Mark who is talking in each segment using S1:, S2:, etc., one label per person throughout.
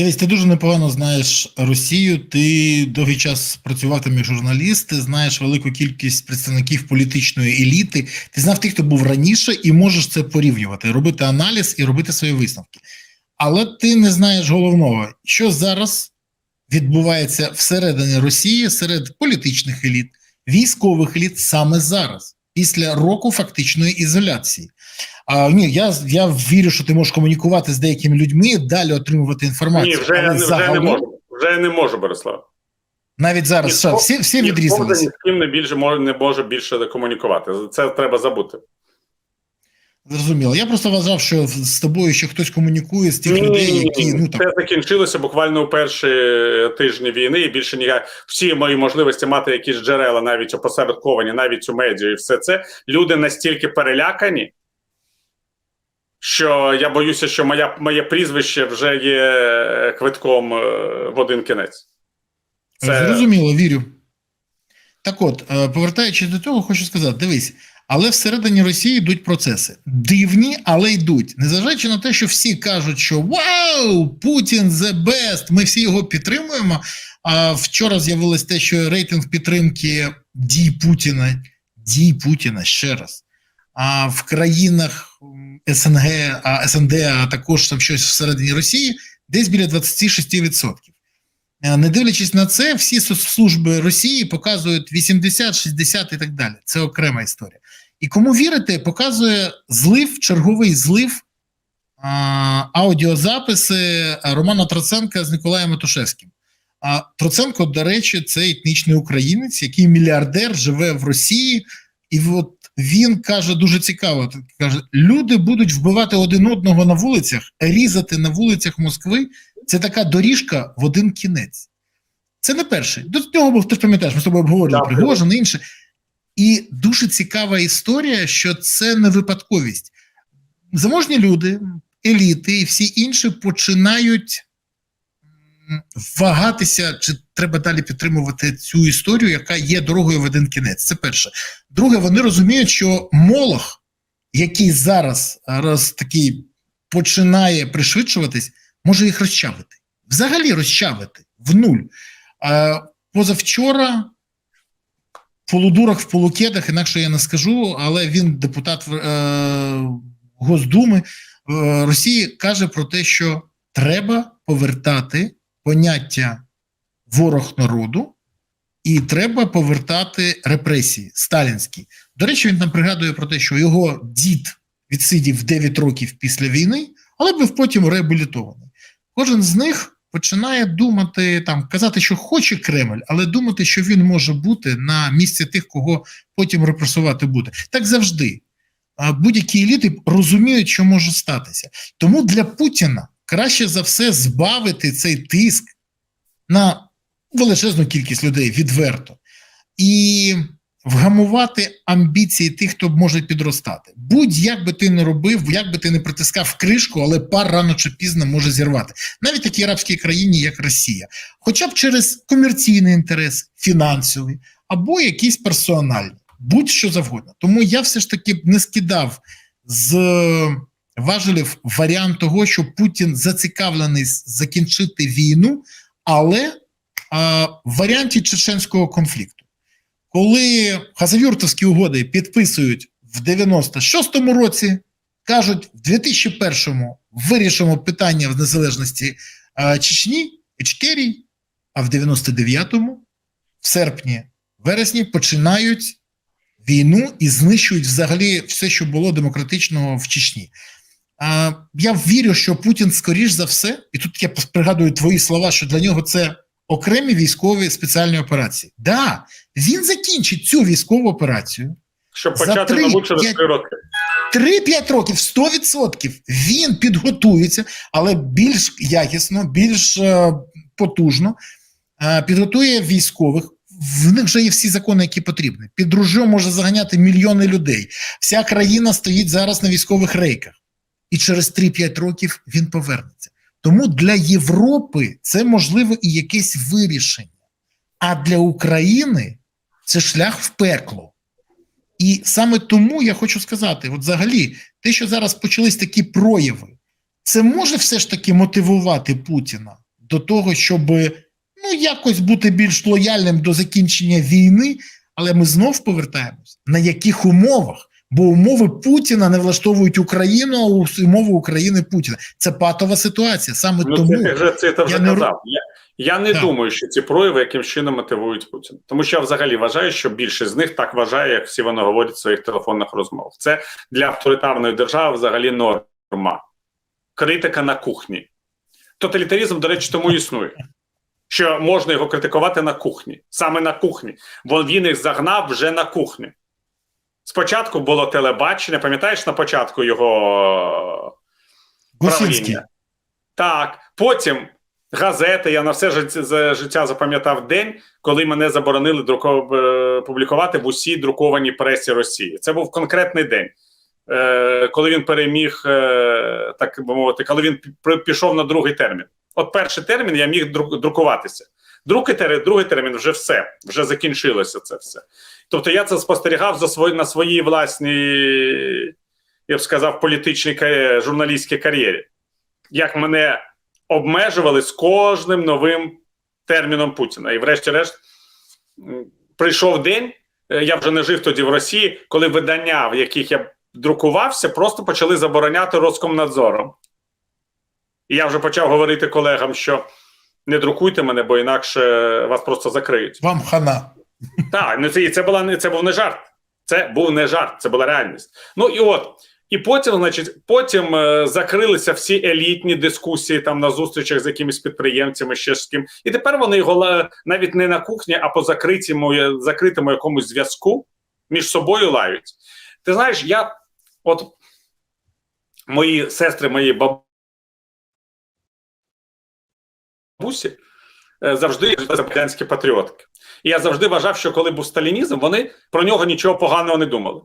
S1: Дивись, ти дуже непогано знаєш Росію. Ти довгий час працював там як журналіст, ти знаєш велику кількість представників політичної еліти. Ти знав тих, хто був раніше, і можеш це порівнювати, робити аналіз і робити свої висновки. Але ти не знаєш головного, що зараз відбувається всередині Росії серед політичних еліт, військових еліт саме зараз, після року фактичної ізоляції. А, ні, я, я вірю, що ти можеш комунікувати з деякими людьми, далі отримувати інформацію.
S2: Ні, вже, вже
S1: загалом,
S2: не можу. Вже я не можу, Борислав.
S1: Навіть зараз
S2: ні,
S1: що, всі, всі відрізалися.
S2: ні з ким не більше може не може більше комунікувати. Це треба забути.
S1: Зрозуміло. Я просто вважав, що з тобою ще хтось комунікує з тих
S2: Ні,
S1: людей, які
S2: ні.
S1: ну там
S2: Це закінчилося буквально у перші тижні війни, і більше ніяк всі мої можливості мати якісь джерела, навіть опосередковані, навіть у медіа, і все це люди настільки перелякані, що я боюся, що моя, моє прізвище вже є квитком е, в один кінець. Це
S1: зрозуміло, вірю. Так от, е, повертаючись до того, хочу сказати: дивись, але всередині Росії йдуть процеси. Дивні, але йдуть. Незважаючи на те, що всі кажуть, що вау, Путін the best, ми всі його підтримуємо. А вчора з'явилось те, що рейтинг підтримки дій Путіна, дій Путіна ще раз. А в країнах СНГ, а СНД, а також там щось всередині Росії, десь біля 26%. Е, Не дивлячись на це, всі соцслужби Росії показують 80, 60 і так далі. Це окрема історія. І кому вірити, показує злив, черговий злив а, аудіозаписи Романа Троценка з Ніколаєм Матушевським. А Троценко, до речі, це етнічний українець, який мільярдер живе в Росії, і от він каже дуже цікаво: каже: люди будуть вбивати один одного на вулицях, різати на вулицях Москви. Це така доріжка в один кінець. Це не перший. До цього був, ти ж пам'ятаєш, ми з тобою обговорювали. Пригожин інше. І дуже цікава історія, що це не випадковість. Заможні люди, еліти і всі інші починають вагатися, чи треба далі підтримувати цю історію, яка є дорогою в один кінець. Це перше. Друге, вони розуміють, що Молох, який зараз роз такий починає пришвидшуватись, може їх розчавити. Взагалі розчавити в нуль. Позавчора полудурах, в полукедах, інакше я не скажу, але він депутат е, Госдуми е, Росії каже про те, що треба повертати поняття ворог народу, і треба повертати репресії сталінські. До речі, він нам пригадує про те, що його дід відсидів 9 років після війни, але був потім реабілітований. Кожен з них починає думати там, казати, що хоче Кремль, але думати, що він може бути на місці тих, кого потім репресувати буде. Так завжди. Будь-які еліти розуміють, що може статися. Тому для Путіна краще за все збавити цей тиск на величезну кількість людей відверто і вгамувати амбіції тих, хто може підростати. Будь-як би ти не робив, як би ти не притискав кришку, але пар рано чи пізно може зірвати. Навіть такій арабській країні, як Росія, хоча б через комерційний інтерес, фінансовий або якісь персональні, будь-що завгодно. Тому я все ж таки не скидав з важелів варіант того, що Путін зацікавлений закінчити війну, але а, в варіанті чеченського конфлікту. Коли Хазавюртовські угоди підписують в 96-му році, кажуть, в 2001-му вирішимо питання в незалежності а, Чечні, Ічкерії, а в 99-му, в серпні, вересні, починають війну і знищують взагалі все, що було демократичного в Чечні. Я вірю, що Путін, скоріш за все, і тут я пригадую твої слова, що для нього це окремі військові спеціальні операції. Да, він закінчить цю військову операцію.
S2: щоб почати,
S1: три,
S2: мабуть, через
S1: п'ять-
S2: три роки.
S1: 3-5 років, 100% він підготується, але більш якісно, більш е, потужно е, підготує військових. В них вже є всі закони, які потрібні. Під ружьом може заганяти мільйони людей. Вся країна стоїть зараз на військових рейках, і через 3-5 років він повернеться. Тому для Європи це можливо і якесь вирішення. А для України це шлях в пекло. І саме тому я хочу сказати: от взагалі, те, що зараз почались такі прояви, це може все ж таки мотивувати Путіна до того, щоб ну якось бути більш лояльним до закінчення війни, але ми знов повертаємось на яких умовах? Бо умови Путіна не влаштовують Україну, а умови України Путіна. Це патова ситуація. Саме
S2: Ну,
S1: тому
S2: це вже це ти вже
S1: я не
S2: казав. Я, я не
S1: Так.
S2: думаю, що ці прояви яким чином мотивують Путіна. Тому що я взагалі вважаю, що більшість з них так вважає, як всі вони говорять в своїх телефонних розмовах. Це для авторитарної держави взагалі норма. Критика на кухні. Тоталітаризм, до речі, тому існує. Що можна його критикувати на кухні, саме на кухні, бо він їх загнав вже на кухню. Спочатку було телебачення, пам'ятаєш на початку його правління. Так, потім газети. Я на все життя, запам'ятав день, коли мене заборонили друко, е, публікувати в усій друкованій пресі Росії. Це був конкретний день, е, коли він переміг, е, так би мовити, коли він пішов на другий термін. От перший термін я міг друк- друкуватися. Другий термін, другий термін вже все, вже закінчилося це все. Тобто я це спостерігав за свої, на своїй власній, я б сказав, політичній журналістській кар'єрі. Як мене обмежували з кожним новим терміном Путіна. І, врешті-решт, прийшов день, е, я вже не жив тоді в Росії, коли видання, в яких я друкувався, просто почали забороняти Роскомнадзором. І я вже почав говорити колегам, що не друкуйте мене, бо інакше вас просто закриють.
S1: Вам хана.
S2: Так, ну це, це була це був не жарт. Це був не жарт, це була реальність. Ну і от. І потім, значить, потім е, закрилися всі елітні дискусії там на зустрічах з якимись підприємцями, ще з ким. І тепер вони його навіть не на кухні, а по закритому, закритому якомусь зв'язку між собою лають. Ти знаєш, я от мої сестри, мої бабусі е, завжди радянські патріотки. І я завжди вважав, що коли був сталінізм, вони про нього нічого поганого не думали.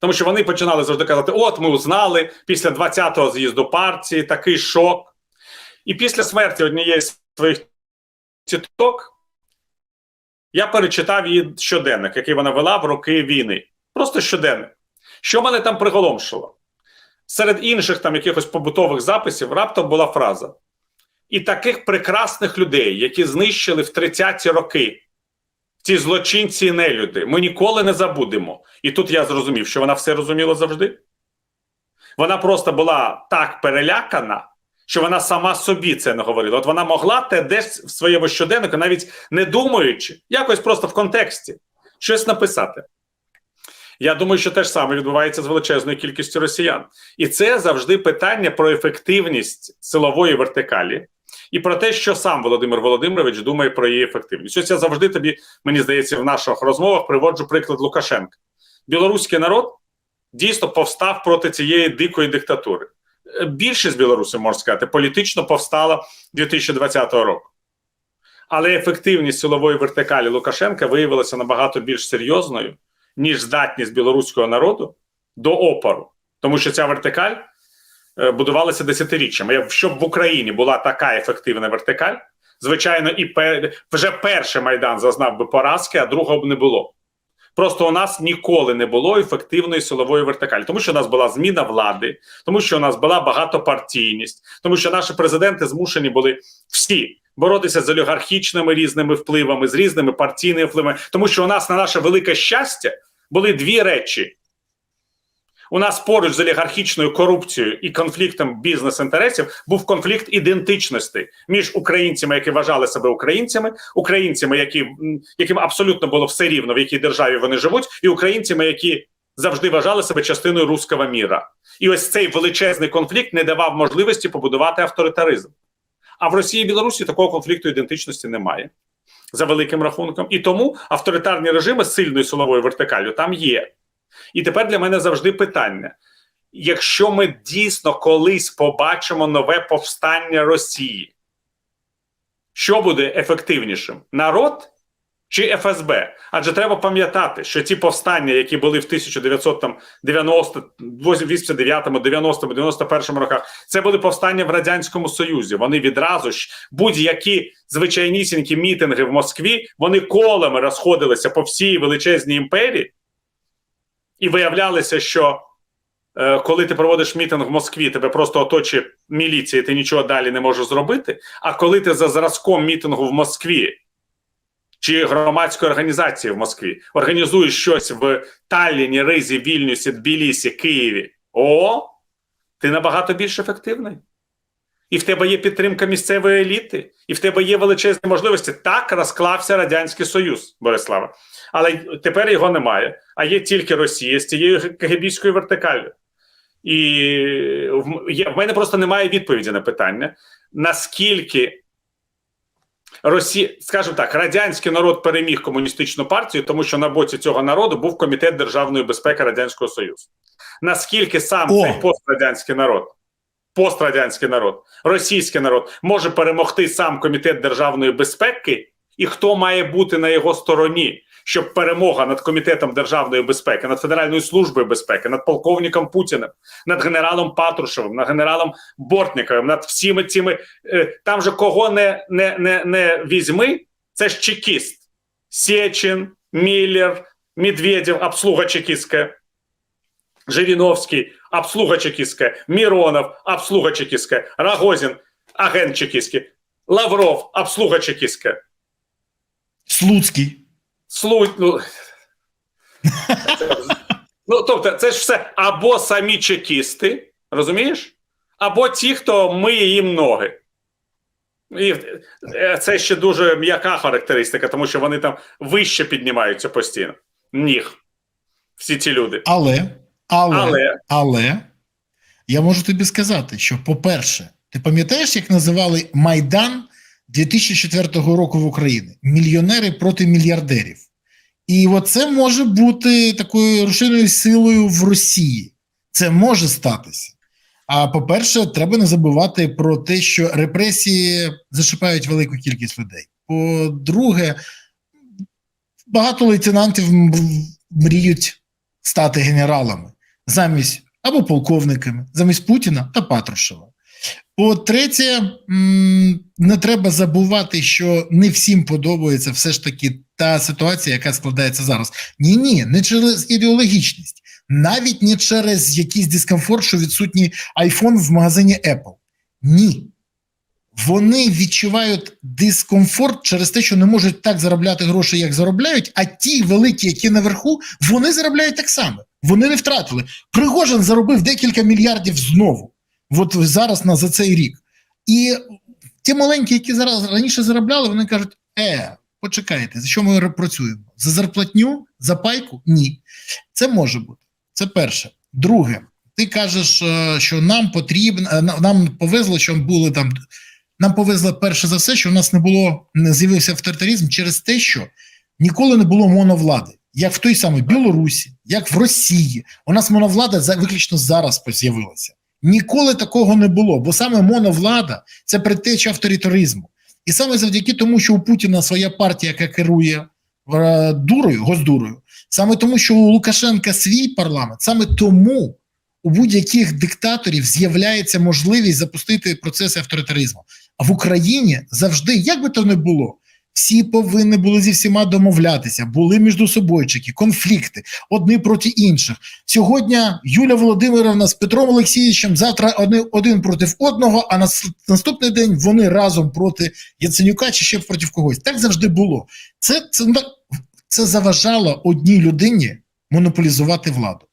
S2: Тому що вони починали завжди казати: от ми узнали після 20-го з'їзду партії такий шок. І після смерті однієї з своїх тіток я перечитав її щоденник, який вона вела в роки війни. Просто щоденник. Що мене там приголомшило? Серед інших там якихось побутових записів раптом була фраза: і таких прекрасних людей, які знищили в 30-ті роки ці злочинці і нелюди, ми ніколи не забудемо. І тут я зрозумів, що вона все розуміла завжди. Вона просто була так перелякана, що вона сама собі це не говорила. От вона могла те десь в своєму щоденнику, навіть не думаючи, якось просто в контексті, щось написати. Я думаю, що те ж саме відбувається з величезною кількістю росіян. І це завжди питання про ефективність силової вертикалі і про те, що сам Володимир Володимирович думає про її ефективність. Ось я завжди тобі, мені здається, в наших розмовах приводжу приклад Лукашенка. Білоруський народ дійсно повстав проти цієї дикої диктатури. Е, Більшість білорусів, можна сказати, політично повстала 2020 року. Але ефективність силової вертикалі Лукашенка виявилася набагато більш серйозною, ніж здатність білоруського народу до опору. Тому що ця вертикаль е, будувалася десятиріччями. Якщо б в Україні була така ефективна вертикаль, звичайно, і пе- вже перший майдан зазнав би поразки, а другого б не було. Просто у нас ніколи не було ефективної силової вертикалі, тому що у нас була зміна влади, тому що у нас була багатопартійність, тому що наші президенти змушені були всі боротися з олігархічними різними впливами, з різними партійними впливами, тому що у нас на наше велике щастя були дві речі. У нас поруч з олігархічною корупцією і конфліктом бізнес-інтересів був конфлікт ідентичності між українцями, які вважали себе українцями, українцями, які, яким абсолютно було все рівно, в якій державі вони живуть, і українцями, які завжди вважали себе частиною руського міра. І ось цей величезний конфлікт не давав можливості побудувати авторитаризм. А в Росії і Білорусі такого конфлікту ідентичності немає за великим рахунком. І тому авторитарні режими з сильною силовою вертикалью там є. І тепер для мене завжди питання: якщо ми дійсно колись побачимо нове повстання Росії, що буде ефективнішим? Народ чи ФСБ? Адже треба пам'ятати, що ті повстання, які були в 1990, 89, 90, 91 роках, це були повстання в Радянському Союзі. Вони відразу ж будь-які звичайнісінькі мітинги в Москві, вони колами розходилися по всій величезній імперії і виявлялося, що е, коли ти проводиш мітинг в Москві, тебе просто оточує міліція, і ти нічого далі не можеш зробити. А коли ти за зразком мітингу в Москві чи громадської організації в Москві організуєш щось в Талліні, Ризі, Вільнюсі, Тбілісі, Києві, о, ти набагато більш ефективний. І в тебе є підтримка місцевої еліти, і в тебе є величезні можливості. Так розклався Радянський Союз, Борислава. Але тепер його немає. А є тільки Росія з цією кагебійською вертикаллю. І в мене просто немає відповіді на питання, наскільки Росія, скажімо так, радянський народ переміг комуністичну партію, тому що на боці цього народу був комітет державної безпеки Радянського Союзу. Наскільки сам
S1: О!
S2: цей пострадянський народ, пострадянський народ, російський народ може перемогти сам комітет державної безпеки, і хто має бути на його стороні, щоб перемога над комітетом державної безпеки, над Федеральною службою безпеки, над полковником Путіним, над генералом Патрушевим, над генералом Бортніковим, над всіми цими е, там же кого не, не, не, не візьми, це ж чекіст. Сечин, Міллер, Медведєв, обслуга чекістська, Жириновський, обслуга чекістська, Міронов, обслуга чекістська, Рогозін, агент чекістський, Лавров, обслуга чекістська.
S1: Слуцький.
S2: Слу... Ну... ну, тобто, це ж все або самі чекісти, розумієш? Або ті, хто миє їм ноги. І е, це ще дуже м'яка характеристика, тому що вони там вище піднімаються постійно. Ніг. Всі ці люди.
S1: Але, але, але,
S2: Але
S1: я можу тобі сказати, що, по-перше, ти пам'ятаєш, як називали Майдан 2004 року в Україні? Мільйонери проти мільярдерів. І оце може бути такою рушійною силою в Росії. Це може статися. А по-перше, треба не забувати про те, що репресії зашипають велику кількість людей. По-друге, багато лейтенантів мріють стати генералами замість або полковниками, замість Путіна та Патрушева. По-третє, не треба забувати, що не всім подобається все ж таки та ситуація, яка складається зараз. Ні, ні, не через ідеологічність, навіть не через якийсь дискомфорт, що відсутній iPhone в магазині Apple. Ні. Вони відчувають дискомфорт через те, що не можуть так заробляти гроші, як заробляють, а ті великі, які наверху, вони заробляють так само. Вони не втратили. Пригожин заробив декілька мільярдів знову. От зараз на за цей рік. І ті маленькі, які зараз раніше заробляли, вони кажуть: е, почекайте, за що ми працюємо? За зарплатню, за пайку? Ні. Це може бути. Це перше. Друге, ти кажеш, е, що нам потрібно, е, нам повезло, що були там. Нам повезло перше за все, що у нас не було, не з'явився авторитаризм через те, що ніколи не було моновлади, як в той самій Білорусі, як в Росії. У нас моновлада за- виключно зараз з'явилася. Ніколи такого не було, бо саме моновлада це предтеча авторитаризму. І саме завдяки тому, що у Путіна своя партія, яка керує е, дурою, госдурою, саме тому, що у Лукашенка свій парламент, саме тому у будь-яких диктаторів з'являється можливість запустити процеси авторитаризму. А в Україні завжди, як би то не було, всі повинні були зі всіма домовлятися, були між собойчики, конфлікти, одні проти інших. Сьогодні Юля Володимировна з Петром Олексійовичем завтра один, один проти одного, а на наступний день вони разом проти Яценюка чи ще проти когось. Так завжди було. Це, це, це заважало одній людині монополізувати владу.